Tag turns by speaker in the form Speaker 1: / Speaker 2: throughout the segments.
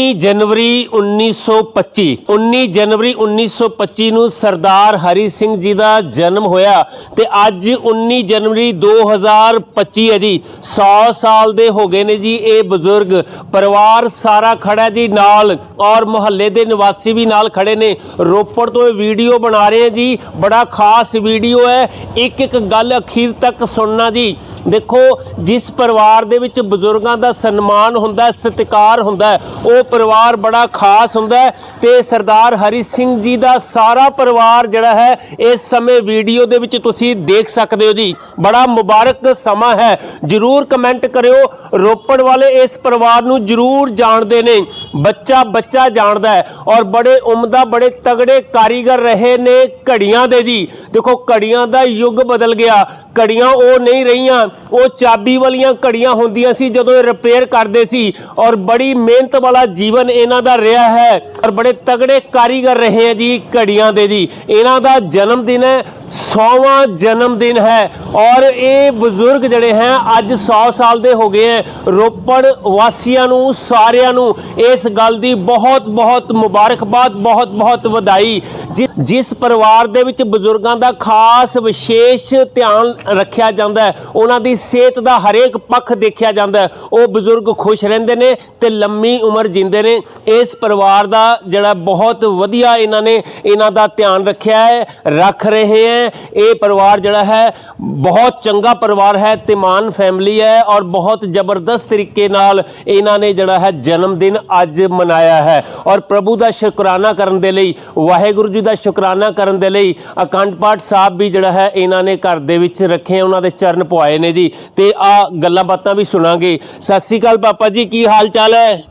Speaker 1: 19 ਜਨਵਰੀ 1925 19 ਜਨਵਰੀ 1925 ਨੂੰ ਸਰਦਾਰ ਹਰੀ ਸਿੰਘ ਜੀ ਦਾ ਜਨਮ ਹੋਇਆ ਤੇ ਅੱਜ 19 ਜਨਵਰੀ 2025 ਹੈ ਜੀ। 100 ਸਾਲ ਦੇ ਹੋ ਗਏ ਨੇ ਜੀ ਇਹ ਬਜ਼ੁਰਗ। ਪਰਿਵਾਰ ਸਾਰਾ ਖੜਾ ਜੀ ਨਾਲ ਔਰ ਮੁਹੱਲੇ ਦੇ ਨਿਵਾਸੀ ਵੀ ਨਾਲ ਖੜੇ ਨੇ। ਰੋਪੜ ਤੋਂ ਇਹ ਵੀਡੀਓ ਬਣਾ ਰਹੇ ਹਾਂ ਜੀ। ਬੜਾ ਖਾਸ ਵੀਡੀਓ ਹੈ। ਇੱਕ ਇੱਕ ਗੱਲ ਅਖੀਰ ਤੱਕ ਸੁਣਨਾ ਜੀ। ਦੇਖੋ, ਜਿਸ ਪਰਿਵਾਰ ਦੇ ਵਿੱਚ ਬਜ਼ੁਰਗਾਂ ਦਾ ਸਨਮਾਨ ਹੁੰਦਾ ਸਤਿਕਾਰ ਹੁੰਦਾ ਉਹ ਪਰਿਵਾਰ ਬੜਾ ਖਾਸ ਹੁੰਦਾ ਹੈ ਤੇ ਸਰਦਾਰ ਹਰੀ ਸਿੰਘ ਜੀ ਦਾ ਸਾਰਾ ਪਰਿਵਾਰ ਜਿਹੜਾ ਹੈ, ਇਸ ਸਮੇਂ ਵੀਡੀਓ ਦੇ ਵਿੱਚ ਤੁਸੀਂ ਦੇਖ ਸਕਦੇ ਹੋ ਜੀ। ਬੜਾ ਮੁਬਾਰਕ ਸਮਾਂ ਹੈ। ਜਰੂਰ ਕਮੈਂਟ ਕਰਿਓ। ਰੋਪੜ ਵਾਲੇ ਇਸ ਪਰਿਵਾਰ ਨੂੰ ਜਰੂਰ ਜਾਣਦੇ ਨੇ। ਬੱਚਾ ਬੱਚਾ ਜਾਣਦਾ ਹੈ ਔਰ ਬੜੇ ਉਮਦਾ, ਬੜੇ ਤਗੜੇ ਕਾਰੀਗਰ ਰਹੇ ਨੇ ਘੜੀਆਂ ਦੇ ਜੀ। ਦੇਖੋ, ਘੜੀਆਂ ਦਾ ਯੁੱਗ ਬਦਲ ਗਿਆ। ਘੜੀਆਂ ਉਹ ਨਹੀਂ ਰਹੀਆਂ। ਉਹ ਚਾਬੀ ਵਾਲੀਆਂ ਘੜੀਆਂ ਹੁੰਦੀਆਂ ਸੀ ਜਦੋਂ ਇਹ ਰਿਪੇਅਰ ਕਰਦੇ ਸੀ। ਔਰ ਬੜੀ ਮਿਹਨਤ ਵਾਲਾ ਜੀਵਨ ਇਹਨਾਂ ਦਾ ਰਿਹਾ ਹੈ। ਔਰ ਬੜੇ ਤਗੜੇ ਕਾਰੀਗਰ ਰਹੇ ਹੈ ਜੀ ਘੜੀਆਂ ਦੇ ਜੀ। ਇਹਨਾਂ ਦਾ ਜਨਮ ਦਿਨ ਹੈ। 100ਵਾਂ ਜਨਮ ਦਿਨ ਹੈ ਔਰ ਇਹ ਬਜ਼ੁਰਗ ਜਿਹੜੇ ਹੈ ਅੱਜ 100 ਸਾਲ ਦੇ ਹੋ ਗਏ ਹੈ। ਰੋਪੜ ਵਾਸੀਆਂ ਨੂੰ, ਸਾਰਿਆਂ ਨੂੰ ਇਸ ਗੱਲ ਦੀ ਬਹੁਤ ਬਹੁਤ ਮੁਬਾਰਕਬਾਦ, ਬਹੁਤ ਬਹੁਤ ਵਧਾਈ। ਜਿ- ਜਿਸ ਪਰਿਵਾਰ ਦੇ ਵਿੱਚ ਬਜ਼ੁਰਗਾਂ ਦਾ ਖਾਸ ਵਿਸ਼ੇਸ਼ ਧਿਆਨ ਰੱਖਿਆ ਜਾਂਦਾ ਹੈ, ਉਹਨਾਂ ਦੀ ਸਿਹਤ ਦਾ ਹਰੇਕ ਪੱਖ ਦੇਖਿਆ ਜਾਂਦਾ ਹੈ। ਉਹ ਬਜ਼ੁਰਗ ਖੁਸ਼ ਰਹਿੰਦੇ ਨੇ ਤੇ ਲੰਮੀ ਉਮਰ ਜਿੰਦੇ ਨੇ। ਇਸ ਪਰਿਵਾਰ ਦਾ ਜਿਹੜਾ ਬਹੁਤ ਵਧੀਆ ਇਹਨਾਂ ਨੇ, ਇਹਨਾਂ ਦਾ ਧਿਆਨ ਰੱਖਿਆ ਹੈ, ਰੱਖ ਰਹੇ ਹੈ। ਇਹ ਪਰਿਵਾਰ ਜਿਹੜਾ ਹੈ ਬਹੁਤ ਚੰਗਾ ਪਰਿਵਾਰ ਹੈ, ਤਿਮਾਨ ਫੈਮਿਲੀ ਹੈ ਔਰ ਬਹੁਤ ਜ਼ਬਰਦਸਤ ਤਰੀਕੇ ਨਾਲ ਇਹਨਾਂ ਨੇ ਜਿਹੜਾ ਹੈ ਜਨਮ ਦਿਨ ਅੱਜ ਮਨਾਇਆ ਹੈ। ਔਰ ਪ੍ਰਭੂ ਦਾ ਸ਼ੁਕਰਾਨਾ ਕਰਨ ਦੇ ਲਈ, ਵਾਹਿਗੁਰੂ ਜੀ ਦਾ ਸ਼ੁਕਰਾਨਾ ਕਰਨ ਦੇ ਲਈ ਅਖੰਡ ਪਾਠ ਸਾਹਿਬ ਵੀ ਜਿਹੜਾ ਹੈ ਇਹਨਾਂ ਨੇ ਘਰ ਦੇ ਵਿੱਚ ਰੱਖੇ, ਉਹਨਾਂ ਦੇ ਚਰਨ ਪਵਾਏ ਨੇ ਜੀ। ਤੇ ਆ ਗੱਲਾਂ ਬਾਤਾਂ ਵੀ ਸੁਣਾਂਗੇ। ਸਤਿ ਸ੍ਰੀ ਅਕਾਲ ਪਾਪਾ ਜੀ, ਕੀ ਹਾਲ ਚਾਲ ਹੈ?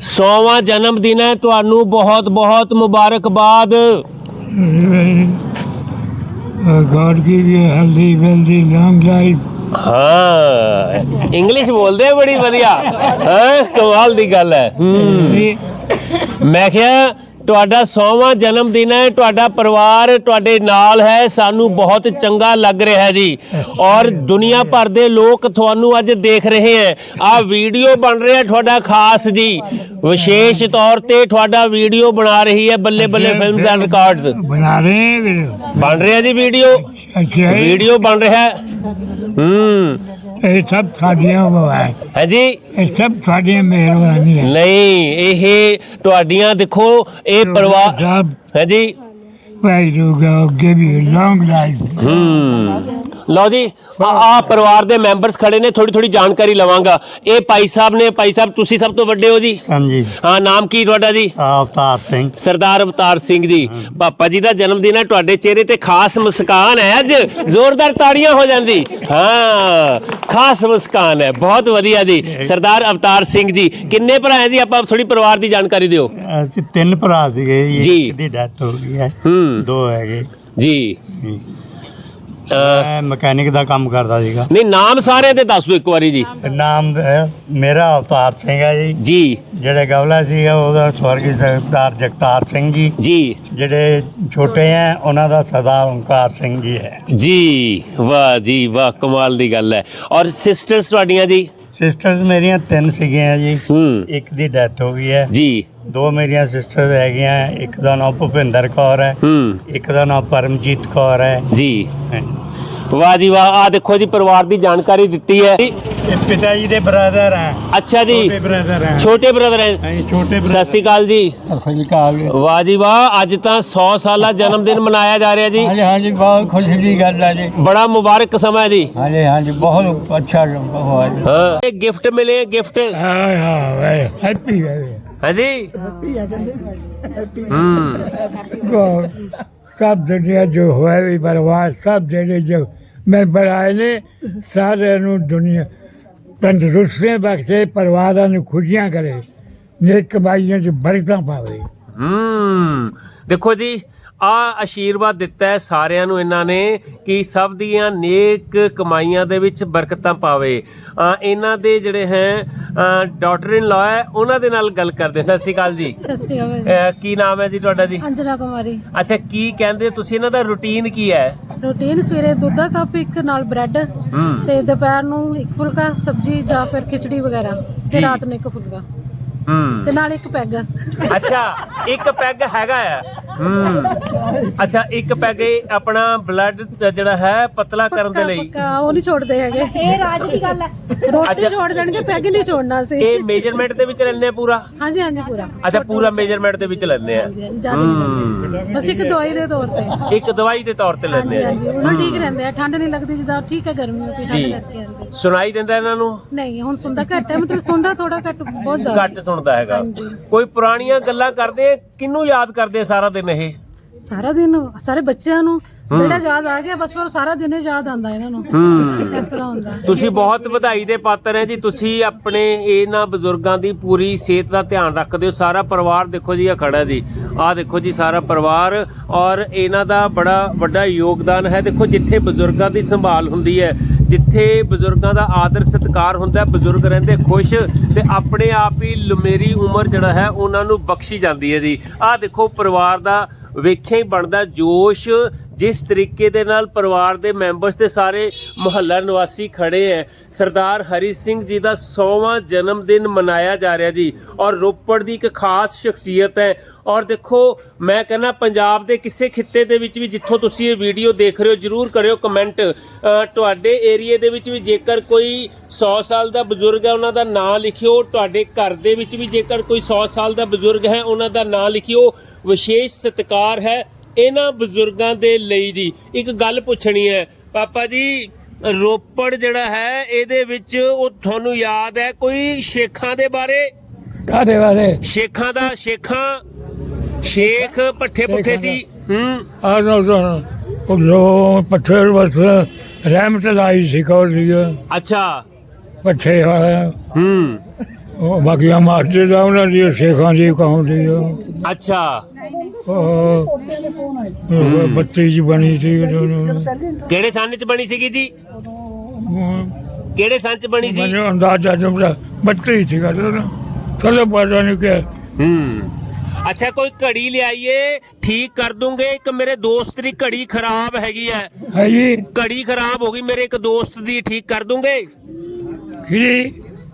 Speaker 1: ਸੌਵਾਂ ਜਨਮ ਦਿਨ ਹੈ, ਤੁਹਾਨੂੰ ਬਹੁਤ ਬਹੁਤ ਮੁਬਾਰਕਬਾਦ
Speaker 2: God give you a healthy, wealthy, long life.
Speaker 1: ਹਾਂ ਇੰਗਲਿਸ਼ ਬੋਲਦੇ ਆ ਬੜੀ ਵਧੀਆ ਹਾਂ ਕਮਾਲ ਦੀ ਗੱਲ ਹੈ ਹੂੰ ਮੈਂ ਕਿਹਾ ਤੁਹਾਡਾ 100ਵਾਂ ਜਨਮ ਦਿਨ ਹੈ ਤੁਹਾਡਾ ਪਰਿਵਾਰ ਤੁਹਾਡੇ ਨਾਲ ਹੈ ਸਾਨੂੰ ਬਹੁਤ ਚੰਗਾ ਲੱਗ ਰਿਹਾ ਜੀ। ਔਰ ਦੁਨੀਆ ਭਰ ਦੇ ਲੋਕ ਤੁਹਾਨੂੰ ਅੱਜ ਦੇਖ ਰਹੇ ਹੈ। ਆ ਵੀਡੀਓ ਬਣ ਰਿਹਾ ਤੁਹਾਡਾ ਖਾਸ ਜੀ। ਵਿਸ਼ੇਸ਼ ਤੌਰ ਤੇ ਤੁਹਾਡਾ ਵੀਡੀਓ ਬਣਾ ਰਹੀ ਹੈ ਬੱਲੇ ਬੱਲੇ ਫਿਲਮਸ ਐਂਡ ਰਿਕਾਰਡਸ
Speaker 2: ਬਣਾ ਰਹੇ
Speaker 1: ਬਣ ਰਿਹਾ ਜੀ ਵੀਡੀਓ। ਵੀਡੀਓ ਬਣ ਰਿਹਾ। ਹੈ ਹੂੰ।
Speaker 2: ਇਹ ਸਭ ਸਾਡੀਆਂ ਉਹ
Speaker 1: ਹੈ ਜੀ
Speaker 2: ਇਹ ਸਭ ਤੁਹਾਡੀਆਂ ਮਿਹਰਬਾਨੀ ਹੈ
Speaker 1: ਨਹੀਂ ਇਹ ਤੁਹਾਡੀਆਂ ਦੇਖੋ ਇਹ ਪਰਿਵਾਰ
Speaker 2: ਸਾਹਿਬ।
Speaker 1: ਹੈ ਜੀ
Speaker 2: ਵਾਹਿਗੁਰੂ ਗਾ ਗਿਵ ਯੂ ਲੌਂਗ ਲਾਈਫ
Speaker 1: ਹੂੰ। ਲਓ ਜੀ ਆ ਪਰਿਵਾਰ ਦੇ ਮੈਂਬਰਸ ਖੜੇ ਨੇ ਥੋੜੀ ਥੋੜੀ ਜਾਣਕਾਰੀ ਲਵਾਂਗਾ। ਇਹ ਭਾਈ ਸਾਹਿਬ ਨੇ ਭਾਈ ਸਾਹਿਬ ਤੁਸੀਂ ਸਭ ਤੋਂ ਵੱਡੇ ਹੋ ਜੀ?
Speaker 3: ਹਾਂਜੀ।
Speaker 1: ਹਾਂ ਨਾਮ ਕੀ ਤੁਹਾਡਾ ਜੀ?
Speaker 3: ਅਵਤਾਰ ਸਿੰਘ।
Speaker 1: ਸਰਦਾਰ ਅਵਤਾਰ ਸਿੰਘ ਜੀ। ਪਾਪਾ ਜੀ ਦਾ ਜਨਮ ਦਿਨ ਹੈ ਤੁਹਾਡੇ ਚਿਹਰੇ ਤੇ ਖਾਸ ਮੁਸਕਾਨ ਹੈ ਅੱਜ। ਜ਼ੋਰਦਾਰ ਤਾੜੀਆਂ ਹੋ ਜਾਂਦੀ। ਹਾਂ ਖਾਸ ਮੁਸਕਾਨ ਹੈ। ਬਹੁਤ ਵਧੀਆ ਜੀ। ਸਰਦਾਰ ਅਵਤਾਰ ਸਿੰਘ ਜੀ ਕਿੰਨੇ ਭਰਾ ਹੈ ਜੀ? ਆਪਾਂ ਥੋੜੀ ਪਰਿਵਾਰ ਦੀ ਜਾਣਕਾਰੀ ਦਿਓ।
Speaker 3: ਅਸੀਂ ਤਿੰਨ ਭਰਾ ਸੀਗੇ
Speaker 1: ਜੀ।
Speaker 3: ਇੱਕ ਦੀ ਡੈਥ ਹੋ ਗਈ ਹੈ
Speaker 1: ਹੂੰ।
Speaker 3: ਦੋ ਹੈਗੇ।
Speaker 1: ਜੀ। ਅਹ,
Speaker 3: ਮੈਂ ਮਕੈਨਿਕ ਦਾ ਕੰਮ ਕਰਦਾ ਸੀਗਾ।
Speaker 1: ਨਹੀਂ ਨਾਮ ਸਾਰਿਆਂ ਦੇ ਦੱਸ ਦਿਓ ਇੱਕ ਵਾਰੀ ਜੀ।
Speaker 3: ਨਾਮ ਹੈ ਮੇਰਾ ਅਵਤਾਰ ਸਿੰਘ ਹੈ ਜੀ।
Speaker 1: ਜੀ।
Speaker 3: ਜਿਹੜੇ ਗਵਲਾ ਸੀਗਾ ਉਹਦਾ ਸਵਰਗੀ ਸਰਦਾਰ ਜਗਤਾਰ ਸਿੰਘ ਜੀ।
Speaker 1: ਜੀ।
Speaker 3: ਜਿਹੜੇ ਛੋਟੇ ਹੈ ਉਹਨਾਂ ਦਾ ਸਰਦਾਰ ਓਂਕਾਰ ਸਿੰਘ ਜੀ ਹੈ।
Speaker 1: ਜੀ। ਵਾਹ ਜੀ ਵਾਹ ਕਮਾਲ ਦੀ ਗੱਲ ਹੈ। ਔਰ ਸਿਸਟਰਸ ਤੁਹਾਡੀਆਂ ਜੀ?
Speaker 3: ਸਿਸਟਰਸ ਮੇਰੀਆਂ ਤਿੰਨ ਸੀਗੀਆਂ ਜੀ।
Speaker 1: ਹੂੰ।
Speaker 3: ਇੱਕ ਦੀ ਡੈਥ ਹੋ ਗਈ ਹੈ।
Speaker 1: ਜੀ।
Speaker 3: ਦੋ ਮੇਰੀਆਂ ਸਿਸਟਰ ਹੈਗੀਆਂ ਇੱਕ ਦਾ ਨਾਮ ਭੁਪਿੰਦਰ ਕੌਰ ਹੈ।
Speaker 1: ਹੂੰ।
Speaker 3: ਇੱਕ ਦਾ ਨਾਮ ਪਰਮਜੀਤ ਕੌਰ ਹੈ।
Speaker 1: ਜੀ। ਵਾਹ ਜੀ ਵਾਹ। ਆ ਦੇਖੋ ਜੀ ਪਰਿਵਾਰ ਦੀ ਜਾਣਕਾਰੀ ਦਿੱਤੀ ਹੈ।
Speaker 3: ਪਿਤਾ ਜੀ ਦੇ ਬ੍ਰਦਰ ਆ
Speaker 1: ਅੱਛਾ ਜੀ।
Speaker 3: ਛੋਟੇ ਬ੍ਰਦਰ ਆ
Speaker 1: ਛੋਟੇ ਬ੍ਰਦਰ ਹੈ।
Speaker 3: ਹਾਂਜੀ,
Speaker 1: ਸਤਿ ਸ਼੍ਰੀ ਅਕਾਲ ਵਾਹ ਜੀ ਵਾਹ ਅੱਜ ਤਾਂ 100 ਸਾਲਾ ਜਨਮ ਦਿਨ ਮਨਾਇਆ ਜਾ ਰਿਹਾ ਜੀ।
Speaker 2: ਹਾਂਜੀ ਹਾਂਜੀ ਬਹੁਤ ਖੁਸ਼ੀ ਦੀ ਗੱਲ ਹੈ ਜੀ।
Speaker 1: ਬੜਾ ਮੁਬਾਰਕ ਸਮਾਂ ਜੀ।
Speaker 2: ਹਾਂਜੀ ਹਾਂਜੀ ਬਹੁਤ ਅੱਛਾ
Speaker 1: ਹੋਇਆ ਇਹ ਗਿਫਟ ਮਿਲੇ ਗਿਫਟ
Speaker 2: ਸਭ
Speaker 1: ਦੁਨੀਆ ਜੋ
Speaker 2: ਹੋਇਆ ਵੀ ਬਰਬਾਦ ਸਭ ਜਿਹੜੇ ਜੋ ਮੈਂ ਬਣਾਏ ਨੇ ਸਾਰਿਆਂ ਨੂੰ ਦੁਨੀਆ ਤੰਦਰੁਸਤੀਆਂ ਬਖਸ਼ੇ ਪਰਿਵਾਰਾਂ ਨੂੰ ਖੁਸ਼ੀਆਂ ਕਰੇ ਨੇਕ ਕਮਾਈਆਂ 'ਚ ਬਰਕਤਾਂ ਪਾਵੇ।
Speaker 1: ਹੂੰ। ਦੇਖੋ ਜੀ ਆ ਆਸ਼ੀਰਵਾਦ ਦਿੱਤਾ ਹੈ ਸਾਰਿਆਂ ਨੂੰ ਇਹਨਾਂ ਨੇ ਕਿ ਸਭ ਦੀਆਂ ਨੇਕ ਕਮਾਈਆਂ ਦੇ ਵਿੱਚ ਬਰਕਤਾਂ ਪਾਵੇ। ਆ ਇਹਨਾਂ ਦੇ ਜਿਹੜੇ ਹੈ ਡਾਟਰ ਇਨ ਲਾ ਹੈ ਉਹਨਾਂ ਦੇ ਨਾਲ ਗੱਲ ਕਰਦੇ। ਸਤਿ ਸ਼੍ਰੀ ਅਕਾਲ ਜੀ।
Speaker 4: ਸਤਿ ਸ਼੍ਰੀ ਅਕਾਲ
Speaker 1: ਕੀ ਨਾਮ ਹੈ ਜੀ ਤੁਹਾਡਾ ਜੀ?
Speaker 4: ਅੰਜਨਾ ਕੁਮਾਰੀ।
Speaker 1: ਅੱਛਾ ਕੀ ਕਹਿੰਦੇ ਤੁਸੀਂ? ਇਹਨਾਂ ਦਾ ਰੁਟੀਨ ਕੀ ਹੈ?
Speaker 4: ਰੂਟੀਨ ਸਵੇਰੇ ਦੁੱਧ ਦਾ ਕੱਪ ਇੱਕ ਨਾਲ ਬ੍ਰੈਡ ਤੇ ਦੁਪਹਿਰ ਨੂੰ ਇੱਕ ਫੁਲਕਾ ਸਬਜ਼ੀ ਜਾਂ ਫਿਰ ਖਿਚੜੀ ਵਗੈਰਾ। ਤੇ ਰਾਤ ਨੂੰ ਇੱਕ ਫੁਲਕਾ
Speaker 1: ਹੂੰ।
Speaker 4: ਤੇ ਨਾਲ ਇੱਕ ਪੈਗ।
Speaker 1: ਅੱਛਾ ਇੱਕ ਪੈਗ ਹੈਗਾ ਆ। ਹੂੰ। ਅੱਛਾ ਇੱਕ ਪੈਗ ਇਹ ਆਪਣਾ ਬਲੱਡ ਜਿਹੜਾ ਹੈ ਪਤਲਾ ਕਰਨ ਦੇ ਲਈ।
Speaker 4: ਪੱਕਾ ਉਹ ਨਹੀਂ ਛੋੜਦੇ ਹੈਗੇ।
Speaker 5: ਇਹ ਰਾਜ ਦੀ ਗੱਲ ਹੈ।
Speaker 4: ਰੋਟੀ ਛੋੜ ਦੇਣਗੇ ਪੈਗ ਨਹੀਂ ਛੋੜਨਾ ਸੀ
Speaker 1: ਇਹ ਮੇਜਰਮੈਂਟ ਦੇ ਵਿੱਚ ਲੈਣੇ ਆ ਪੂਰਾ?
Speaker 4: ਹਾਂਜੀ ਹਾਂਜੀ ਪੂਰਾ।
Speaker 1: ਅੱਛਾ ਪੂਰਾ ਮੇਜਰਮੈਂਟ ਦੇ ਵਿੱਚ ਲੈਣੇ ਆ।
Speaker 4: ਬਸ ਇੱਕ ਦਵਾਈ ਦੇ ਤੌਰ ਤੇ।
Speaker 1: ਇੱਕ ਦਵਾਈ ਦੇ ਤੌਰ ਤੇ ਲੈਣੇ ਆ
Speaker 4: ਹਾਂਜੀ ਉਹਨਾਂ ਠੀਕ ਰਹਿੰਦੇ ਆ। ਠੰਡ ਨਹੀਂ ਲੱਗਦੀ ਜਿੱਦਾਂ ਠੀਕ ਹੈ ਗਰਮੀ ਹੁੰਦੀ ਠੰਡ ਕਰਕੇ ਹਾਂਜੀ।
Speaker 1: ਸੁਣਾਈ ਦਿੰਦਾ ਇਹਨਾਂ ਨੂੰ?
Speaker 4: ਨਹੀਂ ਹੁਣ ਸੁਣਦਾ ਘੱਟ ਹੈ ਮਤਲਬ ਸੁਣਦਾ ਥੋੜਾ ਘੱਟ ਬਹੁਤ ਜ਼ਿਆਦਾ।
Speaker 1: ਘੱਟ ਸੁਣਦਾ ਹੈਗਾ। ਕੋਈ ਪੁਰਾਣੀਆਂ ਗੱਲਾਂ ਕਰਦੇ ਆ, ਕਿਹਨੂੰ ਯਾਦ ਕਰਦੇ ਸਾਰਾ ਦਿਨ? ਇਹ?
Speaker 4: ਸਾਰਾ ਦਿਨ ਸਾਰੇ ਬੱਚਿਆਂ ਨੂੰ ਜਿਹੜਾ ਯਾਦ ਆ ਗਿਆ ਬਸ ਫਿਰ ਸਾਰਾ ਦਿਨ ਹੀ ਯਾਦ ਆਉਂਦਾ ਇਹਨਾਂ ਨੂੰ।
Speaker 1: ਹੂੰ।
Speaker 4: ਇਸ ਤਰ੍ਹਾਂ ਹੁੰਦਾ।
Speaker 1: ਤੁਸੀਂ ਬਹੁਤ ਵਧਾਈ ਦੇ ਪਾਤਰ ਹੈ ਜੀ। ਤੁਸੀਂ ਆਪਣੇ ਇਹਨਾਂ ਬਜ਼ੁਰਗਾਂ ਦੀ ਪੂਰੀ ਸਿਹਤ ਦਾ ਧਿਆਨ ਰੱਖਦੇ ਹੋ। ਸਾਰਾ ਪਰਿਵਾਰ ਦੇਖੋ ਜੀ ਆ ਖੜਾ ਜੀ। ਆਹ ਦੇਖੋ ਜੀ ਸਾਰਾ ਪਰਿਵਾਰ। ਔਰ ਇਹਨਾਂ ਦਾ ਬੜਾ ਵੱਡਾ ਯੋਗਦਾਨ ਹੈ। ਦੇਖੋ ਜਿੱਥੇ ਬਜ਼ੁਰਗਾਂ ਦੀ ਸੰਭਾਲ ਹੁੰਦੀ ਹੈ ਜਿੱਥੇ ਬਜ਼ੁਰਗਾਂ ਦਾ ਆਦਰ ਸਤਿਕਾਰ ਹੁੰਦਾ ਬਜ਼ੁਰਗ ਰਹਿੰਦੇ ਖੁਸ਼ ਤੇ ਆਪਣੇ ਆਪ ਹੀ ਲੁਮੇਰੀ ਉਮਰ ਜਿਹੜਾ ਹੈ, ਉਹਨਾਂ ਨੂੰ ਬਖਸ਼ੀ ਜਾਂਦੀ ਹੈ ਜੀ। ਆਹ ਦੇਖੋ, ਪਰਿਵਾਰ ਦਾ ਵੇਖਿਆ ਹੀ ਬਣਦਾ ਜੋਸ਼ ਜਿਸ ਤਰੀਕੇ ਦੇ ਨਾਲ ਪਰਿਵਾਰ ਦੇ ਮੈਂਬਰਸ ਤੇ ਸਾਰੇ ਮੁਹੱਲਾ ਨਿਵਾਸੀ ਖੜੇ ਹੈ ਸਰਦਾਰ ਹਰੀ ਸਿੰਘ ਜੀ ਦਾ 100ਵਾਂ ਜਨਮ ਦਿਨ ਮਨਾਇਆ ਜਾ ਰਿਹਾ ਜੀ। ਔਰ ਰੋਪੜ ਦੀ ਇੱਕ ਖਾਸ ਸ਼ਖਸੀਅਤ ਹੈ ਔਰ ਦੇਖੋ, ਮੈਂ ਕਹਿੰਦਾ ਪੰਜਾਬ ਦੇ ਕਿਸੇ ਖਿੱਤੇ ਦੇ ਵਿੱਚ ਵੀ ਜਿੱਥੋਂ ਤੁਸੀਂ ਇਹ ਵੀਡੀਓ ਦੇਖ ਰਹੇ ਹੋ, ਜਰੂਰ ਕਰਿਓ ਕਮੈਂਟ। ਤੁਹਾਡੇ ਏਰੀਏ ਦੇ ਵਿੱਚ ਵੀ ਜੇਕਰ ਕੋਈ 100 ਸਾਲ ਦਾ ਬਜ਼ੁਰਗ ਹੈ ਉਹਨਾਂ ਦਾ ਨਾਂ ਲਿਖਿਓ। ਤੁਹਾਡੇ ਘਰ ਦੇ ਵਿੱਚ ਵੀ ਜੇਕਰ ਕੋਈ 100 ਸਾਲ ਦਾ ਬਜ਼ੁਰਗ ਹੈ, ਉਹਨਾਂ ਦਾ ਨਾਂ ਲਿਖਿਓ। ਵਿਸ਼ੇਸ਼ ਸਤਿਕਾਰ ਹੈ। ਇਹਨਾਂ ਬਜ਼ੁਰਗਾਂ ਦੇ ਲਈ ਜੀ ਇੱਕ ਗੱਲ ਪੁੱਛਣੀ ਹੈ। ਪਾਪਾ ਜੀ ਰੋਪੜ ਜਿਹੜਾ ਹੈ ਇਹਦੇ ਵਿੱਚ ਉਹ ਤੁਹਾਨੂੰ ਯਾਦ ਹੈ ਕੋਈ ਸ਼ੇਖਾਂ ਦੇ ਬਾਰੇ?
Speaker 2: ਕਾਦੇ ਵਾਲੇ
Speaker 1: ਸ਼ੇਖਾਂ ਦਾ ਸ਼ੇਖਾਂ ਸ਼ੇਖ ਪੱਠੇ ਪੁੱਠੇ ਸੀ ਹੂੰ।
Speaker 2: ਆ ਨੋ ਉਹ ਲੋ ਪੱਥਰ ਵਸ ਰਹਿਮਤ ਲਾਈ ਸੀ ਕੋ ਲਿਆ
Speaker 1: ਅੱਛਾ।
Speaker 2: ਪੱਠੇ ਵਾਲਾ।
Speaker 1: ਹੂੰ।
Speaker 2: ਉਹ ਬਾਕੀ ਮਾਰਦੇ ਦਾ ਉਹਨਾਂ ਦੀ ਸ਼ੇਖਾਂ ਦੀ ਕਹਾਉਂਦੀ
Speaker 1: ਅੱਛਾ।
Speaker 2: ਉਹ ਬੱਤੀ ਜੀ ਬਣੀ ਸੀ
Speaker 1: ਕਿਹੜੇ ਸੰਨ ਚ ਬਣੀ ਸੀਗੀ ਜੀ? ਕਿਹੜੇ ਸੰਨ ਚ ਬਣੀ ਸੀ?
Speaker 2: ਮੈਨੂੰ ਅੰਦਾਜ਼ਾ ਜਮਦਾ ਬੱਤੀ ਸੀ ਗੱਲ ਚਲੋ ਪਤਾ ਨਹੀਂ ਕਿ
Speaker 1: ਹੂੰ। ਅੱਛਾ ਕੋਈ ਘੜੀ ਲਿਆਈਏ ਠੀਕ ਕਰ ਦੂੰਗੇ। ਇੱਕ ਮੇਰੇ ਦੋਸਤ ਦੀ ਘੜੀ ਖਰਾਬ ਹੈਗੀ ਹੈ
Speaker 2: ਹੈ ਜੀ।
Speaker 1: ਘੜੀ ਖਰਾਬ ਹੋ ਗਈ ਮੇਰੇ ਇੱਕ ਦੋਸਤ ਦੀ ਠੀਕ ਕਰ ਦੂੰਗੇ?
Speaker 2: ਕਿਹੜੀ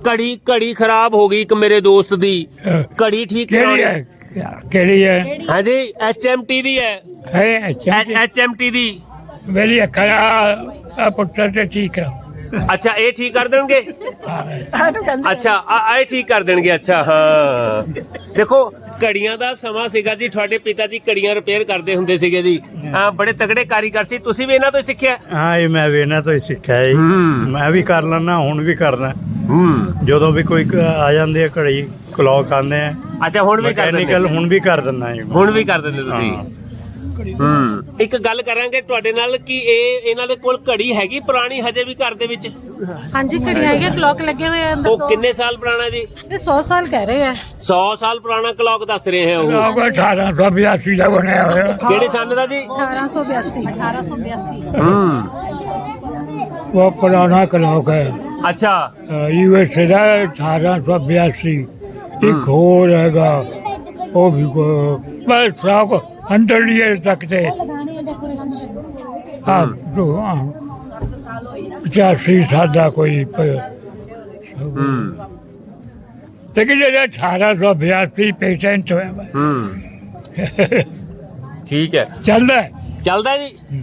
Speaker 1: ਘੜੀ ਘੜੀ ਖਰਾਬ ਹੋ ਗਈ ਇੱਕ ਮੇਰੇ ਦੋਸਤ ਦੀ। ਘੜੀ ਠੀਕ
Speaker 2: ਕਿਹੜੀ
Speaker 1: ਕਰਾਉਣੀ
Speaker 2: ਹੈ ਕਿਹੜੀ ਹੈ?
Speaker 1: ਹਾਂਜੀ ਐਚਐਮਟੀ ਦੀ ਹੈ।
Speaker 2: ਹੈ ਅੱਛਾ
Speaker 1: ਐਚਐਮਟੀ ਦੀ।
Speaker 2: ਮੇਰੀ ਅੱਖਾਂ ਆ ਪੁੱਤਰ ਤੇ ਠੀਕ ਆ।
Speaker 1: ਅੱਛਾ ਇਹ ਠੀਕ ਕਰ ਦੇਣਗੇ? ਅੱਛਾ ਆ ਆ ਇਹ ਠੀਕ ਕਰ ਦੇਣਗੇ ਅੱਛਾ ਹਾਂ। ਦੇਖੋ ਘੜੀਆਂ ਦਾ ਸਮਾਂ ਸੀਗਾ ਜੀ ਤੁਹਾਡੇ ਪਿਤਾ ਜੀ ਘੜੀਆਂ ਰਿਪੇਅਰ ਕਰਦੇ ਹੁੰਦੇ ਸੀਗੇ ਜੀ। ਹਾਂ ਬੜੇ ਤਗੜੇ ਕਾਰੀਗਰ ਸੀ। ਤੁਸੀਂ ਵੀ ਇਹਨਾਂ ਤੋਂ ਹੀ ਸਿੱਖਿਆ?
Speaker 3: ਹਾਂ ਇਹ ਮੈਂ ਵੀ ਇਹਨਾਂ ਤੋਂ ਹੀ ਸਿੱਖਿਆ ਜੀ।
Speaker 1: ਹੂੰ।
Speaker 3: ਮੈਂ ਵੀ ਕਰ ਲੈਣਾ ਹੁਣ ਵੀ ਕਰਦਾ।
Speaker 1: ਹੂੰ।
Speaker 3: ਜਦੋਂ ਵੀ ਕੋਈ ਆ ਜਾਂਦੇ ਆ ਘੜੀ ਕਲੌਕ ਆਉਂਦੇ ਆ।
Speaker 1: ਅੱਛਾ ਹੁਣ ਵੀ ਕਰ
Speaker 3: ਮਕੈਨੀਕਲ
Speaker 1: ਦਿੰਦੇ
Speaker 3: ਹੁਣ ਵੀ ਕਰ ਦਿੰਦਾ ਜੀ।
Speaker 1: ਹੁਣ ਵੀ ਕਰ ਦਿੰਦੇ ਤੁਸੀਂ?
Speaker 3: ਹਾਂ।
Speaker 1: ਹੂੰ। ਇੱਕ ਗੱਲ ਕਰਾਂਗੇ ਤੁਹਾਡੇ ਨਾਲ ਕਿ ਇਹ ਇਹਨਾਂ ਦੇ ਕੋਲ ਘੜੀ ਹੈਗੀ ਪੁਰਾਣੀ ਹਜੇ ਵੀ ਘਰ ਦੇ ਵਿੱਚ?
Speaker 4: ਹਾਂਜੀ ਘੜੀਆਂ ਹੈਗੀਆਂ ਕਲੌਕ ਲੱਗੇ ਹੋਏ ਆ ਅੰਦਰ
Speaker 1: ਉਹ ਕਿੰਨੇ ਸਾਲ ਪੁਰਾਣਾ ਜੀ?
Speaker 4: ਇਹ 100 ਸਾਲ ਕਹਿ ਰਹੇ ਆ।
Speaker 1: 100 ਸਾਲ ਪੁਰਾਣਾ ਕਲੌਕ ਦੱਸ ਰਹੇ ਹੈ ਉਹ।
Speaker 2: ਲੋਕ 1882 ਦਾ ਬਣਿਆ ਹੋਇਆ।
Speaker 1: ਕਿਹੜੇ ਸੰਨ ਦਾ ਜੀ?
Speaker 4: 1882
Speaker 5: 1882
Speaker 1: ਹੂੰ।
Speaker 2: ਉਹ ਪੁਰਾਣਾ ਕਲੋਕ ਹੈ।
Speaker 1: ਅੱਛਾ।
Speaker 2: ਯੂਐਸ ਦਾ 1882 ਇੱਕ ਹੋਰ ਹੈਗਾ ਉਹ ਵੀ ਕੋ ਬਸ ਸਭ ਅੰਦਰ ਲੀਏ ਤੱਕ ਤੇ। ਹਾਂ ਜੋ ਹਾਂ। 85 ਸਾਲ ਦਾ ਕੋਈ
Speaker 1: ਹੂੰ।
Speaker 2: ਲੇਕਿਨ ਜਿਹੜਾ 1882 ਪੇਟੈਂਟ ਹੋਇਆ
Speaker 1: ਹੂੰ। ਠੀਕ ਹੈ।
Speaker 2: ਚੱਲਦਾ।
Speaker 1: ਚੱਲਦਾ ਜੀ।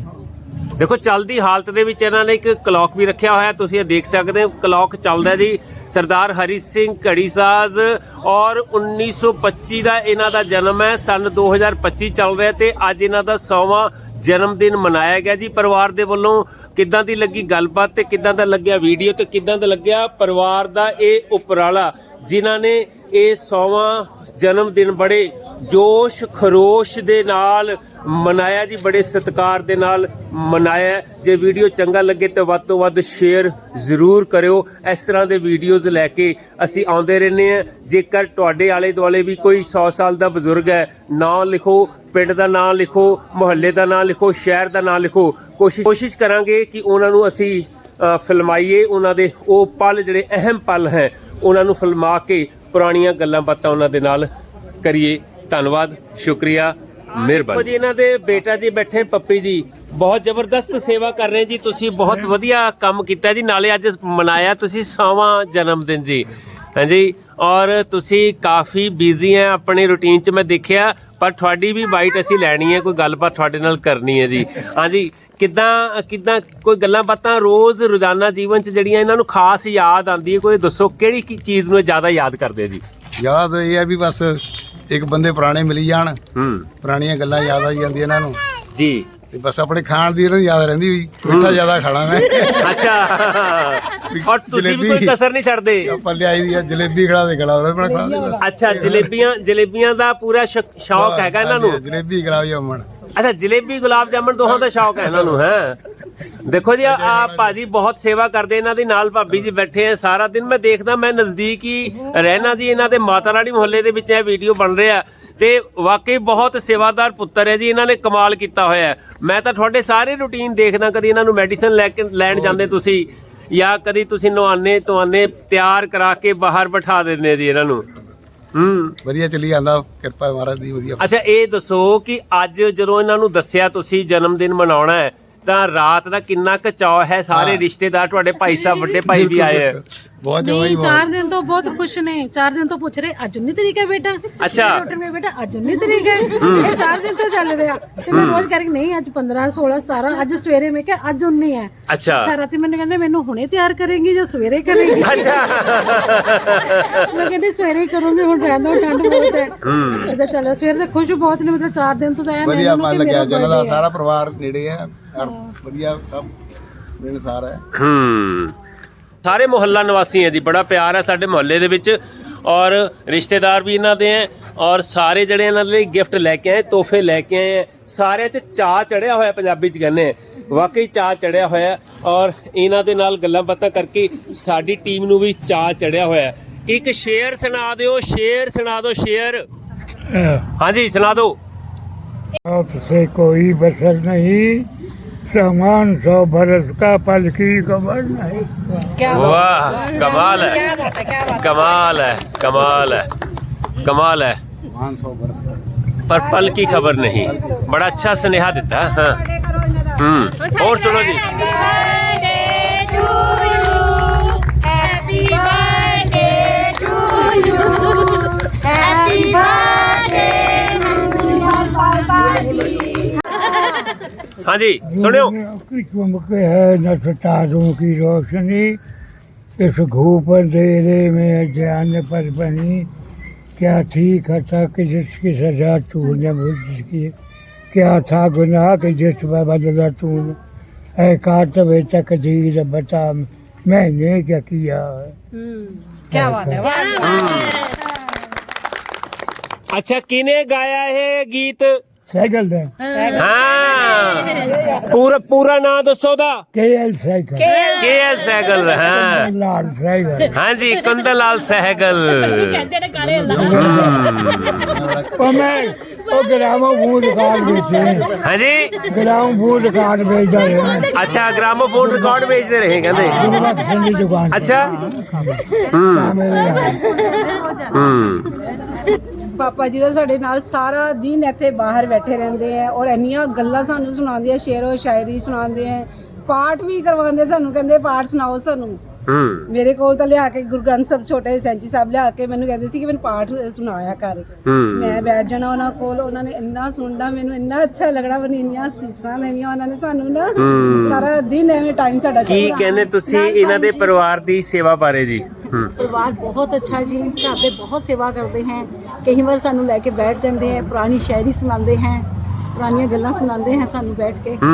Speaker 1: ਦੇਖੋ ਚੱਲਦੀ ਹਾਲਤ ਦੇ ਵਿੱਚ ਇਹਨਾਂ ਨੇ ਇੱਕ ਕਲੌਕ ਵੀ ਰੱਖਿਆ ਹੋਇਆ ਤੁਸੀਂ ਇਹ ਦੇਖ ਸਕਦੇ ਹੋ ਕਲੌਕ ਚੱਲਦਾ ਜੀ। ਸਰਦਾਰ ਹਰੀ ਸਿੰਘ ਘੜੀਸਾਜ਼ ਔਰ 1925 ਦਾ ਇਹਨਾਂ ਦਾ ਜਨਮ ਹੈ, ਸਨ 2025 ਚੱਲ ਰਿਹਾ ਤੇ ਅੱਜ ਇਹਨਾਂ ਦਾ 100ਵਾਂ ਜਨਮ ਦਿਨ ਮਨਾਇਆ ਗਿਆ ਜੀ। ਪਰਿਵਾਰ ਦੇ ਵੱਲੋਂ ਕਿੱਦਾਂ ਦੀ ਲੱਗੀ ਗੱਲਬਾਤ ਤੇ ਕਿੱਦਾਂ ਦਾ ਲੱਗਿਆ ਵੀਡੀਓ ਤੇ ਕਿੱਦਾਂ ਦਾ ਲੱਗਿਆ? ਪਰਿਵਾਰ ਦਾ ਇਹ ਉਪਰਾਲਾ ਜਿਨ੍ਹਾਂ ਨੇ ਇਹ 100ਵਾਂ ਜਨਮ ਦਿਨ ਬੜੇ ਜੋਸ਼ ਖਰੋਸ਼ ਦੇ ਨਾਲ ਮਨਾਇਆ ਜੀ ਬੜੇ ਸਤਿਕਾਰ ਦੇ ਨਾਲ ਮਨਾਇਆ ਜੇ ਵੀਡੀਓ ਚੰਗਾ ਲੱਗੇ ਤਾਂ ਵੱਧ ਤੋਂ ਵੱਧ ਸ਼ੇਅਰ ਜ਼ਰੂਰ ਕਰਿਓ। ਇਸ ਤਰ੍ਹਾਂ ਦੇ ਵੀਡੀਓਜ਼ ਲੈ ਕੇ ਅਸੀਂ ਆਉਂਦੇ ਰਹਿੰਦੇ ਹਾਂ। ਜੇਕਰ ਤੁਹਾਡੇ ਆਲੇ ਦੁਆਲੇ ਵੀ ਕੋਈ 100 ਸਾਲ ਦਾ ਬਜ਼ੁਰਗ ਹੈ ਨਾਂ ਲਿਖੋ ਪਿੰਡ ਦਾ ਨਾਂ ਲਿਖੋ ਮੁਹੱਲੇ ਦਾ ਨਾਂ ਲਿਖੋ ਸ਼ਹਿਰ ਦਾ ਨਾਂ ਲਿਖੋ ਕੋਸ਼ਿਸ਼ ਕੋਸ਼ਿਸ਼ ਕਰਾਂਗੇ ਕਿ ਉਹਨਾਂ ਨੂੰ ਅਸੀਂ ਅ, ਫਿਲਮਾਈਏ। ਉਹਨਾਂ ਦੇ ਉਹ ਪਲ ਜਿਹੜੇ ਅਹਿਮ ਪਲ ਹੈ ਉਹਨਾਂ ਨੂੰ ਫਿਲਮਾ ਕੇ ਪੁਰਾਣੀਆਂ ਗੱਲਾਂ ਬਾਤਾਂ ਉਹਨਾਂ ਦੇ ਨਾਲ ਕਰੀਏ। ਧੰਨਵਾਦ ਸ਼ੁਕਰੀਆ ਮਿਹਰਬਾਨੀ। ਜੀ ਇਹਨਾਂ ਦੇ ਬੇਟਾ ਜੀ ਬੈਠੇ ਪੱਪੀ ਜੀ। ਬਹੁਤ ਜ਼ਬਰਦਸਤ ਸੇਵਾ ਕਰ ਰਹੇ ਜੀ ਤੁਸੀਂ ਬਹੁਤ ਵਧੀਆ ਕੰਮ ਕੀਤਾ ਜੀ ਨਾਲੇ ਅੱਜ ਮਨਾਇਆ ਤੁਸੀਂ 100ਵਾਂ ਜਨਮ ਦਿਨ ਜੀ। ਹਾਂਜੀ ਔਰ ਤੁਸੀਂ ਕਾਫੀ ਬਿਜ਼ੀ ਹੈ ਆਪਣੀ ਰੁਟੀਨ 'ਚ ਮੈਂ ਦੇਖਿਆ ਪਰ ਤੁਹਾਡੀ ਵੀ ਬਾਈਟ ਅਸੀਂ ਲੈਣੀ ਹੈ ਕੋਈ ਗੱਲਬਾਤ ਤੁਹਾਡੇ ਨਾਲ ਕਰਨੀ ਹੈ ਜੀ। ਹਾਂਜੀ ਕਿੱਦਾਂ ਕਿੱਦਾਂ ਕੋਈ ਗੱਲਾਂ ਬਾਤਾਂ ਰੋਜ਼ ਰੋਜ਼ਾਨਾ ਜੀਵਨ 'ਚ ਜਿਹੜੀਆਂ ਇਹਨਾਂ ਨੂੰ ਖਾਸ ਯਾਦ ਆਉਂਦੀ ਹੈ ਕੋਈ ਦੱਸੋ ਕਿਹੜੀ ਕੀ ਚੀਜ਼ ਨੂੰ ਜ਼ਿਆਦਾ ਯਾਦ ਕਰਦੇ ਜੀ?
Speaker 6: ਯਾਦ ਇਹ ਹੈ ਵੀ ਬਸ ਇੱਕ ਬੰਦੇ ਪੁਰਾਣੇ ਮਿਲੀ ਜਾਣ
Speaker 1: ਹੂੰ।
Speaker 6: ਪੁਰਾਣੀਆਂ ਗੱਲਾਂ ਯਾਦ ਆਈ ਜਾਂਦੀਆਂ ਇਹਨਾਂ ਨੂੰ।
Speaker 1: ਜੀ।
Speaker 6: ਤੇ ਬਸ ਆਪਣੇ ਖਾਣ ਦੀ ਇਹਨਾਂ ਨੂੰ ਯਾਦ ਰਹਿੰਦੀ ਵੀ ਮਿੱਠਾ ਜ਼ਿਆਦਾ ਖਾਣਾ ਮੈਂ।
Speaker 1: ਅੱਛਾ। ਔਰ ਤੁਸੀਂ ਵੀ ਕੋਈ
Speaker 6: ਜਲੇਬੀ।
Speaker 1: ਕਸਰ ਨਹੀਂ ਛੱਡਦੇ।
Speaker 6: ਆਪਾਂ ਲਿਆਈ ਦੀ ਆ ਜਲੇਬੀ ਖੜਾ ਦੇ ਖੜਾ ਉਹਦੇ ਬਣਾ ਖੜਾ ਦੇ ਬਸ।
Speaker 1: ਅੱਛਾ ਜਲੇਬੀਆਂ ਜਲੇਬੀਆਂ ਦਾ ਪੂਰਾ ਸ਼ੌਕ- ਸ਼ੌਕ ਹੈਗਾ ਇਹਨਾਂ ਨੂੰ?
Speaker 6: ਹਾਂਜੀ, ਜਲੇਬੀ ਗੁਲਾਬ ਜਾਮਣ।
Speaker 1: ਅੱਛਾ ਜਲੇਬੀ ਗੁਲਾਬ ਜਾਮਣ ਦੋਹਾਂ ਦਾ ਸ਼ੌਕ ਹੈ ਇਹਨਾਂ ਨੂੰ ਹੈ? ਦੇਖੋ ਜੀ ਆ ਭਾਜੀ ਬਹੁਤ ਸੇਵਾ ਕਰਦੇ ਇਹਨਾਂ ਦੇ ਨਾਲ ਭਾਬੀ ਜੀ ਬੈਠੇ ਆ ਸਾਰਾ ਦਿਨ। ਮੈਂ ਦੇਖਦਾ ਮੈਂ ਨਜ਼ਦੀਕ ਹੀ ਰਹਿਣਾ ਜੀ ਇਹਨਾਂ ਦੇ ਮਾਤਾ ਰਾਣੀ ਮੁਹੱਲੇ ਦੇ ਵਿੱਚ ਇਹ ਵੀਡੀਓ ਬਣ ਰਿਹਾ ਤੇ ਵਾਕਈ ਬਹੁਤ ਸੇਵਾਦਾਰ ਪੁੱਤਰ ਹੈ ਜੀ ਇਹਨਾਂ ਨੇ ਕਮਾਲ ਕੀਤਾ ਹੋਇਆ। ਮੈਂ ਤਾਂ ਤੁਹਾਡੇ ਸਾਰੇ ਰੁਟੀਨ ਦੇਖਦਾ ਕਦੀ ਇਹਨਾਂ ਨੂੰ ਮੈਡੀਸਨ ਲੈ ਕੇ ਲੈਣ ਜਾਂਦੇ ਤੁਸੀਂ ਜਾਂ ਕਦੀ ਤੁਸੀਂ ਨਵਾਨੇ ਤਵਾਨੇ ਤਿਆਰ ਕਰਾ ਕੇ ਬਾਹਰ ਬਿਠਾ ਦਿੰਦੇ ਜੀ ਇਹਨਾਂ ਨੂੰ। ਹੂੰ।
Speaker 6: ਵਧੀਆ ਚੱਲੀ ਜਾਂਦਾ ਕਿਰਪਾ ਮਹਾਰਾਜ ਦੀ ਵਧੀਆ।
Speaker 1: ਅੱਛਾ ਇਹ ਦੱਸੋ ਕਿ ਅੱਜ ਜਦੋਂ ਇਹਨਾਂ ਨੂੰ ਦੱਸਿਆ ਤੁਸੀਂ ਜਨਮ ਦਿਨ ਮਨਾਉਣਾ ਹੈ ਤਾਂ ਰਾਤ ਦਾ ਕਿੰਨਾ ਕੁ ਚਾਅ ਹੈ ਸਾਰੇ। ਰਿਸ਼ਤੇਦਾਰ ਤੁਹਾਡੇ ਭਾਈ ਸਾਹਿਬ ਵੱਡੇ ਭਾਈ ਵੀ ਆਏ ਹੈ
Speaker 6: ਬਹੁਤ ਜਵਾਈ
Speaker 4: ਨਹੀਂ
Speaker 6: ਬਹੁਤ।
Speaker 4: ਚਾਰ ਦਿਨ ਤੋਂ ਬਹੁਤ ਖੁਸ਼ ਨੇ। ਚਾਰ ਦਿਨ ਤੋਂ ਪੁੱਛ ਰਹੇ ਅੱਜ 19 ਤਰੀਕ ਹੈ ਬੇਟਾ?
Speaker 1: ਅੱਛਾ।
Speaker 4: ਡਾਕਟਰ ਨੇ ਬੇਟਾ ਅੱਜ 19 ਤਰੀਕ ਹੈ। ਇਹ ਚਾਰ ਦਿਨ ਤੋਂ ਚੱਲ ਰਿਹਾ। ਤੇ ਮੈਂ ਰੋਜ਼ ਕਰਕੇ ਨਹੀਂ ਅੱਜ 15 16 17 ਅੱਜ ਸਵੇਰੇ ਮੈਂ ਕਿਹਾ ਅੱਜ 19 ਹੈ।
Speaker 1: ਅੱਛਾ।
Speaker 4: ਅੱਛਾ ਰਾਤੀ ਮੈਨੂੰ ਕਹਿੰਦੇ ਮੈਨੂੰ ਹੁਣੇ ਤਿਆਰ ਕਰੇਂਗੀ ਜਾਂ ਸਵੇਰੇ ਕਰੇਂਗੀ?
Speaker 1: ਅੱਛਾ।
Speaker 4: ਮੈਂ ਕਹਿੰਦੀ ਸਵੇਰੇ ਹੀ ਕਰੂੰਗੀ ਹੁਣ ਰਹਿਣ ਦੋ ਠੰਡ ਬਹੁਤ ਹੈ। ਇਹਦਾ ਚੱਲ ਸਵੇਰ ਦੇ ਖੁਸ਼ ਬਹੁਤ ਨੇ ਮਤਲਬ ਚਾਰ ਦਿਨ ਤੋਂ ਤਾਂ ਐਂ ਨੇ
Speaker 6: ਵਧੀਆ ਮਨ ਲੱਗਿਆ ਜਨਾਂ ਦਾ। ਸਾਰਾ ਪਰਿਵਾਰ ਨੇੜੇ ਹੈ ਘਰ ਵਧੀਆ ਸਭ ਮਿਲਣਸਾਰ ਹੈ।
Speaker 1: ਹੂੰ। ਸਾਰੇ ਮੁਹੱਲਾ ਨਿਵਾਸੀ ਹੈ ਜੀ ਬੜਾ ਪਿਆਰ ਹੈ ਸਾਡੇ ਮੁਹੱਲੇ ਦੇ ਵਿੱਚ ਔਰ ਰਿਸ਼ਤੇਦਾਰ ਵੀ ਇਹਨਾਂ ਦੇ ਹੈ ਔਰ ਸਾਰੇ ਜਿਹੜੇ ਇਹਨਾਂ ਲਈ ਗਿਫਟ ਲੈ ਕੇ ਆਏ ਤੋਹਫੇ ਲੈ ਕੇ ਆਏ ਹੈ। ਸਾਰਿਆਂ ਚਾਹ ਚੜਿਆ ਹੋਇਆ ਪੰਜਾਬੀ 'ਚ ਕਹਿੰਦੇ ਵਾਕਈ ਚਾਹ ਚੜਿਆ ਹੋਇਆ ਔਰ ਇਹਨਾਂ ਦੇ ਨਾਲ ਗੱਲਾਂ ਬਾਤਾਂ ਕਰਕੇ ਸਾਡੀ ਟੀਮ ਨੂੰ ਵੀ ਚਾਹ ਚੜਿਆ ਹੋਇਆ ਇੱਕ ਸ਼ੇਰ ਸੁਣਾ ਦਿਓ ਸ਼ੇਰ ਸੁਣਾ ਦਿਓ ਸ਼ੇਅਰ। ਹਾਂਜੀ ਸੁਣਾ ਦਿਓ।
Speaker 2: ਆਪਸੇ ਕੋਈ ਬਸਰ ਨਹੀਂ। सामान सौ बरस का पलकी कबर नहीं।
Speaker 1: वाह कमाल है। कमाल है कमाल है कमाल है। पर पल की खबर नहीं। बड़ा अच्छा स्नेहा देता हाँ हम्म और सुनो जी।
Speaker 5: Happy birthday to you. Happy birthday.
Speaker 1: हाँ जी सुनियो।
Speaker 2: की चमक है न की रोशनी इस घूप अंधेरे में जान पर बनी। क्या थी खता कि जिसकी सजा तूने मुझकी क्या था गुनाह कि जिस पर बदला तूने? ऐ कातवे तकदीर बता मैंने क्या किया? है
Speaker 4: क्या बात है वाह।
Speaker 1: अच्छा किने गाया है गीत? ਸਾਈਕਲ ਦਾ। ਹਾਂ।
Speaker 2: ਪੂਰਾ ਪੂਰਾ
Speaker 1: ਨਾਮ ਦੱਸੋ ਦਾ ਕੇਐਲ ਸਾਈਕਲ।
Speaker 2: ਕੇਐਲ ਸਾਈਕਲ ਹਾਂ। ਲਾਲ ਸਾਈਕਲ। ਹਾਂਜੀ ਕੰਦਲ ਲਾਲ
Speaker 1: ਸਾਈਕਲ ਉਹ
Speaker 2: ਗ੍ਰਾਮੋ ਫੋਨ ਰਿਕਾਰਡ ਵੇਚੇ ਹਾਂਜੀ।
Speaker 1: ਗ੍ਰਾਮੋ ਫੋਨ ਰਿਕਾਰਡ ਵੇਚਦਾ ਰਿਹਾ। ਅੱਛਾ
Speaker 2: ਗ੍ਰਾਮੋ ਫੋਨ ਰਿਕਾਰਡ
Speaker 1: ਵੇਚਦੇ
Speaker 2: ਰਹੇ ਕਹਿੰਦੇ। ਅੱਛਾ।
Speaker 1: ਹੂੰ।
Speaker 7: ਪਾਪਾ ਜੀ ਦਾ ਸਾਡੇ ਨਾਲ ਸਾਰਾ ਦਿਨ ਇੱਥੇ ਬਾਹਰ ਬੈਠੇ ਰਹਿੰਦੇ ਆ ਔਰ ਇੰਨੀਆਂ ਗੱਲਾਂ ਸਾਨੂੰ ਸੁਣਾਉਂਦੇ ਆ, ਸ਼ੇਰੋ ਸ਼ਾਇਰੀ ਸੁਣਾਉਂਦੇ ਆ, ਪਾਠ ਵੀ ਕਰਵਾਉਂਦੇ ਸਾਨੂੰ, ਕਹਿੰਦੇ ਪਾਠ ਸੁਣਾਓ ਸਾਨੂੰ।
Speaker 1: ਹੂੰ।
Speaker 7: ਮੇਰੇ ਕੋਲ ਤਾਂ ਲਿਆ ਕੇ ਗੁਰੂ ਗ੍ਰੰਥ ਸਾਹਿਬ ਛੋਟੇ ਸੈਂਚੀ ਸਾਹਿਬ ਲਿਆ ਕੇ ਮੈਨੂੰ ਕਹਿੰਦੇ ਸੀ ਕਿ ਮੈਨੂੰ ਪਾਠ ਸੁਣਾਇਆ ਕਰ। ਮੈਂ ਬੈਠ ਜਾਣਾ ਉਹਨਾਂ ਕੋਲ ਉਹਨਾਂ ਨੇ ਇੰਨਾ ਸੁਣਨਾ ਮੈਨੂੰ ਇੰਨਾ ਅੱਛਾ ਲੱਗਣਾ ਮੈਨੂੰ ਇੰਨੀਆਂ ਸੀਸਾਂ ਦੇਣੀਆਂ ਉਹਨਾਂ ਨੇ ਸਾਨੂੰ ਨਾ। ਸਾਰਾ ਦਿਨ ਐਵੇਂ ਟਾਈਮ ਸਾਡਾ
Speaker 1: ਕੀ ਕਹਿੰਦੇ ਤੁਸੀਂ ਇਹਨਾਂ ਦੇ ਪਰਿਵਾਰ ਦੀ ਸੇਵਾ ਬਾਰੇ ਜੀ?
Speaker 8: ਪਰਿਵਾਰ ਬਹੁਤ ਅੱਛਾ ਜੀ ਘਰ ਦੇ ਬਹੁਤ ਸੇਵਾ ਕਰਦੇ ਹੈ। ਕਈ ਵਾਰ ਸਾਨੂੰ ਲੈ ਕੇ ਬੈਠ ਜਾਂਦੇ ਹੈ ਪੁਰਾਣੀ ਸ਼ਾਇਰੀ ਸੁਣਾਉਂਦੇ ਹੈ। ਪੁਰਾਣੀਆਂ ਗੱਲਾਂ ਸੁਣਾਉਂਦੇ ਹੈ ਸਾਨੂੰ ਬੈਠ ਕੇ।
Speaker 1: ਹੂੰ।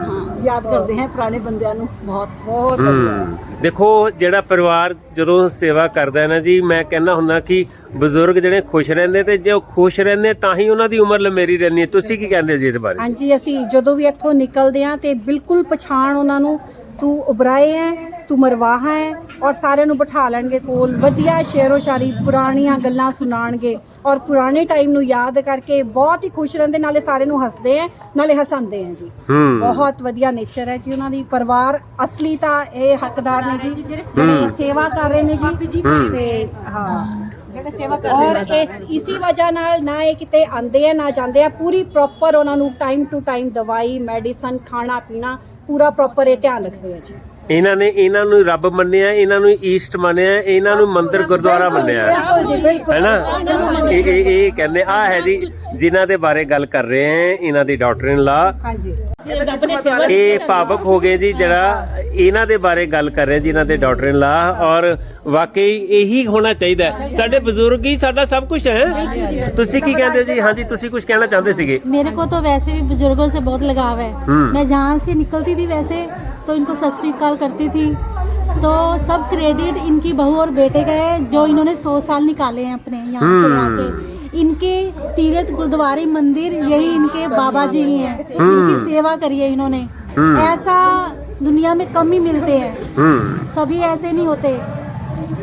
Speaker 8: ਹਾਂ ਯਾਦ ਕਰਦੇ ਹੈ ਪੁਰਾਣੇ ਬੰਦਿਆਂ ਨੂੰ ਬਹੁਤ
Speaker 7: ਬਹੁਤ
Speaker 1: ਹੂੰ। ਦੇਖੋ ਜਿਹੜਾ ਪਰਿਵਾਰ ਜਦੋਂ ਸੇਵਾ ਕਰਦਾ ਹੈ ਨਾ ਜੀ ਮੈਂ ਕਹਿੰਦਾ ਹੁੰਦਾ ਕਿ ਬਜ਼ੁਰਗ ਜਿਹੜੇ ਖੁਸ਼ ਰਹਿੰਦੇ ਤੇ ਜੇ ਉਹ ਖੁਸ਼ ਰਹਿੰਦੇ ਤਾਂ ਹੀ ਉਹਨਾਂ ਦੀ ਉਮਰ ਲੰਮੇਰੀ ਰਹਿੰਦੀ ਹੈ। ਤੁਸੀਂ ਕੀ ਕਹਿੰਦੇ ਹੋ ਜੀ ਇਹਦੇ ਬਾਰੇ?
Speaker 7: ਹਾਂਜੀ ਅਸੀਂ ਜਦੋਂ ਵੀ ਇੱਥੋਂ ਨਿਕਲਦੇ ਆ ਤੇ ਬਿਲਕੁਲ ਪਛਾਣ ਉਹਨਾਂ ਨੂੰ ਤੂੰ ਉਬਰਾਏ ਹੈ ਤੂੰ ਮਰਵਾਹਾ ਹੈ ਔਰ ਸਾਰਿਆਂ ਨੂੰ ਬਿਠਾ ਲੈਣਗੇ ਕੋਲ। ਵਧੀਆ ਸ਼ੇਰੋ ਸ਼ਾਇਰੀ ਪੁਰਾਣੀਆਂ ਗੱਲਾਂ ਸੁਣਾਣਗੇ ਔਰ ਪੁਰਾਣੇ ਟਾਈਮ ਨੂੰ ਯਾਦ ਕਰਕੇ ਬਹੁਤ ਹੀ ਖੁਸ਼ ਰਹਿੰਦੇ ਨਾਲੇ ਸਾਰੇ ਨੂੰ ਹੱਸਦੇ ਆ ਨਾਲੇ ਹਸਾਉਂਦੇ ਆ ਜੀ।
Speaker 1: ਹੂੰ।
Speaker 7: ਬਹੁਤ ਵਧੀਆ ਨੇਚਰ ਹੈ ਜੀ ਉਹਨਾਂ ਦੀ। ਪਰਿਵਾਰ ਅਸਲੀ ਤਾਂ ਇਹ ਹੱਕਦਾਰ ਨੇ ਜੀ ਜਿਹੜੇ ਸੇਵਾ ਕਰ ਰਹੇ ਨੇ ਜੀ। ਤੇ ਹਾਂ।
Speaker 8: ਜਿਹੜੇ ਸੇਵਾ
Speaker 7: ਔਰ ਇਸ ਇਸੀ ਵਜ੍ਹਾ ਨਾਲ ਨਾ ਇਹ ਕਿਤੇ ਆਂਦੇ ਆ ਨਾ ਜਾਂਦੇ ਆ ਪੂਰੀ ਪ੍ਰੋਪਰ ਉਹਨਾਂ ਨੂੰ ਟਾਈਮ ਟੂ ਟਾਈਮ ਦਵਾਈ ਮੈਡੀਸਨ ਖਾਣਾ ਪੀਣਾ ਪੂਰਾ ਪ੍ਰੋਪਰ ਇਹ ਧਿਆਨ ਰੱਖਦੇ ਆ ਜੀ।
Speaker 1: ਇਹਨਾਂ ਨੇ ਇਹਨਾਂ ਨੂੰ ਰੱਬ ਮੰਨਿਆ ਇਹਨਾਂ ਨੂੰ ਈਸਟ ਮੰਨਿਆ ਇਹਨਾਂ ਨੂੰ ਮੰਦਿਰ ਗੁਰਦੁਆਰਾ ਮੰਨਿਆ। ਹੈਨਾ? ਇਹ ਇਹ ਇਹ ਕਹਿੰਦੇ ਆ ਹੈ ਜੀ ਜਿਨ੍ਹਾਂ ਦੇ ਬਾਰੇ ਗੱਲ ਕਰ ਰਹੇ ਹਾਂ ਇਹਨਾਂ ਦੀ ਡਾਕਟਰਿਨ ਲਾ
Speaker 7: ਹਾਂਜੀ।
Speaker 1: ਇਹ ਭਾਵਕ ਹੋ ਗਏ ਜੀ ਜਿਹੜਾ ਇਹਨਾਂ ਦੇ ਬਾਰੇ ਗੱਲ ਕਰ ਰਹੇ ਜਿਨ੍ਹਾਂ ਦੇ ਡਾਕਟਰ ਲਾ ਔਰ ਵਾਕਈ ਇਹੀ ਹੋਣਾ ਚਾਹੀਦਾ ਸਾਡੇ ਬਜ਼ੁਰਗ ਹੀ ਸਾਡਾ ਸਭ ਕੁਝ ਹੈ। ਤੁਸੀਂ ਕੀ ਕਹਿੰਦੇ ਜੀ? ਹਾਂਜੀ ਤੁਸੀਂ ਕੁਝ ਕਹਿਣਾ ਚਾਹੁੰਦੇ ਸੀਗੇ?
Speaker 9: ਮੇਰੇ ਕੋਲ ਤਾਂ ਵੈਸੇ ਵੀ ਬਜ਼ੁਰਗੋਂ ਸੇ ਬਹੁਤ ਲਗਾਵ
Speaker 1: ਹੈ।
Speaker 9: ਮੈਂ ਜਹਾਂ ਸੇ ਨਿਕਲਤੀ ਥੀ ਵੈਸੇ। तो इनको सत श्रीकाल करती थी तो सब क्रेडिट इनकी बहू और बेटे का है जो इन्होंने सौ साल निकाले हैं अपने यहाँ पे
Speaker 1: हम्म।
Speaker 9: आके इनके तीर्थ गुरुद्वारे मंदिर यही इनके बाबा जी ही हैं इनकी सेवा करी है इन्होंने
Speaker 1: हम्म।
Speaker 9: ऐसा दुनिया में कम ही मिलते हैं
Speaker 1: ਹੂੰ
Speaker 9: सभी ऐसे नहीं होते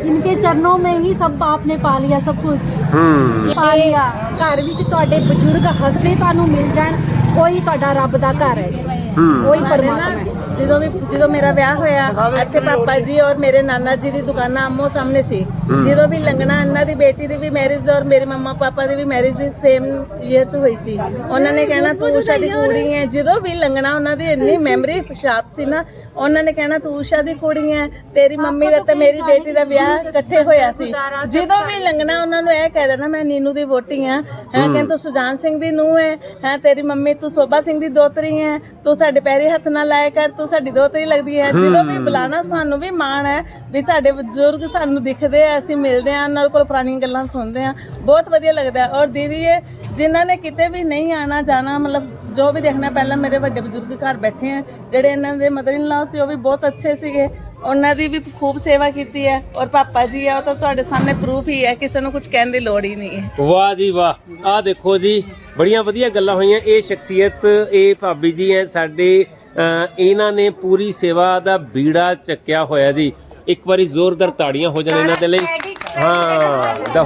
Speaker 9: इनके चरणों में ही सब पाप ने पा लिया सब कुछ
Speaker 1: ਹੂੰ
Speaker 9: पा लिया
Speaker 7: ਘਰ ਵਿੱਚ ਤੁਹਾਡੇ ਬਜ਼ੁਰਗ ਹੱਸਦੇ ਤੁਹਾਨੂੰ ਮਿਲ ਜਾਣ ਕੋਈ ਤੁਹਾਡਾ ਰੱਬ ਦਾ ਘਰ ਹੈ ਜੀ
Speaker 1: ਹੂੰ।
Speaker 7: ਕੋਈ ਪਰਮਾਤਮਾ ਹੈ
Speaker 8: ਜਦੋਂ ਵੀ ਜਦੋਂ ਮੇਰਾ ਵਿਆਹ ਹੋਇਆ ਇੱਥੇ ਪਾਪਾ ਜੀ ਔਰ ਮੇਰੇ ਨਾਨਾ ਜੀ ਦੀ ਦੁਕਾਨਾਂ ਆਮੋ ਸਾਹਮਣੇ ਸੀ। ਜਦੋਂ ਵੀ ਲੰਗਣਾ ਇਹਨਾਂ ਦੀ ਬੇਟੀ ਦੀ ਵੀ ਮੈਰਿਜ ਔਰ ਮੇਰੇ ਮੰਮਾ ਪਾਪਾ ਦੀ ਵੀ ਮੈਰਿਜ ਸੇਮ ਈਅਰ 'ਚ ਹੋਈ ਸੀ। ਉਹਨਾਂ ਨੇ ਕਹਿਣਾ ਤੂੰ ਊਸ਼ਾ ਦੀ ਕੁੜੀ ਹੈ ਜਦੋਂ ਵੀ ਲੰਗਣਾ ਉਹਨਾਂ ਦੀ ਇੰਨੀ ਮੈਮਰੀ ਸ਼ਾਰਪ ਸੀ ਨਾ ਉਹਨਾਂ ਨੇ ਕਹਿਣਾ ਤੂੰ ਊਸ਼ਾ ਦੀ ਕੁੜੀ ਹੈ ਤੇਰੀ ਮੰਮੀ ਦਾ ਤੇ ਮੇਰੀ ਬੇਟੀ ਦਾ ਵਿਆਹ ਇਕੱਠੇ ਹੋਇਆ ਸੀ। ਜਦੋਂ ਵੀ ਲੰਗਣਾ ਉਹਨਾਂ ਨੂੰ ਇਹ ਕਹਿ ਦੇਣਾ ਮੈਂ ਨੀਨੂ ਦੀ ਵੋਟੀ ਆ ਹੈ ਕਹਿੰਦੇ ਤੂੰ ਸੁਜਾਨ ਸਿੰਘ ਦੀ ਨੂੰਹ ਹੈ ਹੈ ਤੇਰੀ ਮੰਮੀ ਤੂੰ ਸੋਭਾ ਸਿੰਘ ਦੀ ਦੋਤਰੀ ਹੈ ਤੂੰ ਸਾਡੇ ਪੈਰੀ ਹੱਥ ਨਾ ਲਾਇਆ ਕਰ ਤੂੰ ਸਾਡੀ ਦੋਤਰੀ ਲੱਗਦੀ ਹੈ। ਜਦੋਂ ਵੀ ਬੁਲਾਣਾ ਸਾਨੂੰ ਵੀ ਮਾਣ ਹੈ ਵੀ ਸਾਡੇ ਬਜ਼ੁਰਗ ਸਾਨੂੰ ਦਿਖਦੇ ਆ ਅਸੀਂ ਮਿਲਦੇ ਆ ਉਹਨਾਂ ਕੋਲ ਪੁਰਾਣੀਆਂ ਗੱਲਾਂ ਸੁਣਦੇ ਆ ਬਹੁਤ ਵਧੀਆ ਲੱਗਦਾ। ਔਰ ਦੀਦੀ ਇਹ ਜਿਨ੍ਹਾਂ ਨੇ ਕਿਤੇ ਵੀ ਨਹੀਂ ਆਣਾ ਜਾਣਾ ਮਤਲਬ ਜੋ ਵੀ ਦੇਖਣਾ ਪਹਿਲਾਂ ਮੇਰੇ ਵੱਡੇ ਬਜ਼ੁਰਗ ਘਰ ਬੈਠੇ ਆ ਜਿਹੜੇ ਇਹਨਾਂ ਦੇ ਮਦਰ ਇਨ ਲਾ ਸੀ ਉਹ ਵੀ ਬਹੁਤ ਅੱਛੇ ਸੀਗੇ। ਉਹਨਾਂ ਦੀ ਵੀ ਖੂਬ ਸੇਵਾ ਕੀਤੀ ਹੈ ਔਰ ਪਾਪਾ ਜੀ ਆ ਉਹ ਤਾਂ ਤੁਹਾਡੇ ਸਾਹਮਣੇ ਪ੍ਰੂਫ ਹੀ ਹੈ ਕਿਸੇ ਨੂੰ ਕੁਝ ਕਹਿਣ ਦੀ ਲੋੜ ਹੀ ਨਹੀਂ ਹੈ।
Speaker 1: ਵਾਹ ਜੀ ਵਾਹ। ਆਹ ਦੇਖੋ ਜੀ ਬੜੀਆਂ ਵਧੀਆ ਗੱਲਾਂ ਹੋਈਆਂ। ਇਹ ਸ਼ਖਸੀਅਤ ਇਹ ਭਾਬੀ ਜੀ ਹੈ ਸਾਡੇ ਇਹਨਾਂ ਨੇ ਪੂਰੀ ਸੇਵਾ ਦਾ ਬੀੜਾ ਚੱਕਿਆ ਹੋਇਆ ਜੀ। ਇੱਕ ਵਾਰੀ ਜ਼ੋਰਦਾਰ ਤਾੜੀਆਂ ਹੋ ਜਾਣ ਇਹਨਾਂ ਦੇ ਲਈ। ਹਾਂ ਦਾ